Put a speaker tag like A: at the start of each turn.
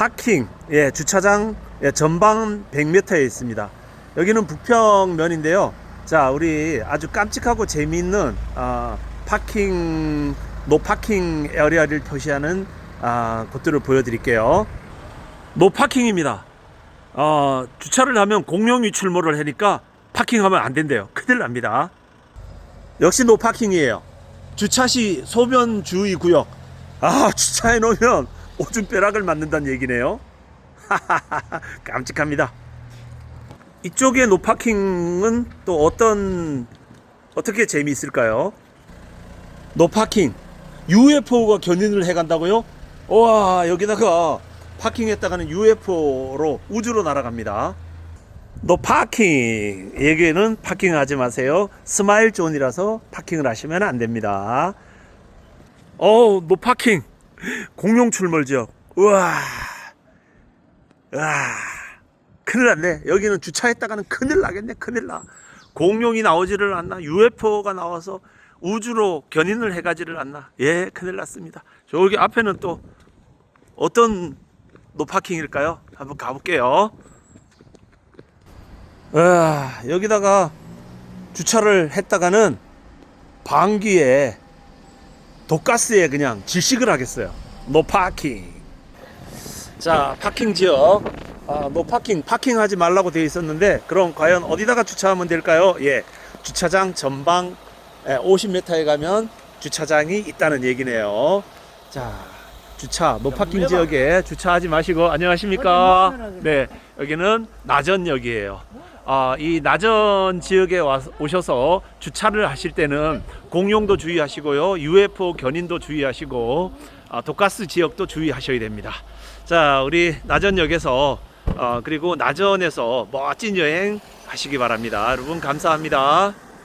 A: 파킹, 예, 주차장 예, 전방 100m에 있습니다. 여기는 북평면인데요. 자, 우리 아주 깜찍하고 재미있는 아, 파킹 노 파킹 에어리아를 표시하는 아, 곳들을 보여드릴게요. 노 파킹입니다. 어, 주차를 하면 공용 유출물을 하니까 파킹하면 안 된대요. 큰일 납니다. 역시 노 파킹이에요. 주차 시 소변 주의 구역. 아, 주차해 놓으면 오줌 벼락을 맞는다는 얘기네요. 깜찍합니다. 이쪽의 노 파킹은 또 어떤 어떻게 재미있을까요? 노 파킹 UFO가 견인을 해간다고요? 와 여기다가 파킹했다가는 UFO로 우주로 날아갑니다. 노 파킹 여기에는 파킹하지 마세요. 스마일 존이라서 파킹을 하시면 안 됩니다. 어우 노 파킹 공용 출몰 지역. 우와, 와, 큰일 났네. 여기는 주차했다가는 큰일 나겠네. 큰일 나. 공룡이 나오지를 않나. UFO가 나와서 우주로 견인을 해가지를 않나. 예, 큰일 났습니다. 저기 앞에는 또 어떤 노파킹일까요? 한번 가볼게요. 아, 여기다가 주차를 했다가는 방귀에 독가스에 그냥 질식을 하겠어요. 노 파킹. 자, 파킹 지역. 아, 노 파킹, 파킹하지 말라고 되어 있었는데, 그럼 과연 어디다가 주차하면 될까요? 예, 주차장 전방 50m에 가면 주차장이 있다는 얘기네요. 자, 주차, 노 파킹 지역에 주차하지 마시고, 안녕하십니까? 네, 여기는 나전역이에요. 아, 이 나전 지역에 와, 오셔서 주차를 하실 때는 공용도 주의하시고요. UFO 견인도 주의하시고 아, 독가스 지역도 주의하셔야 됩니다. 자, 우리 나전역에서 어, 그리고 나전에서 멋진 여행 하시기 바랍니다. 여러분 감사합니다.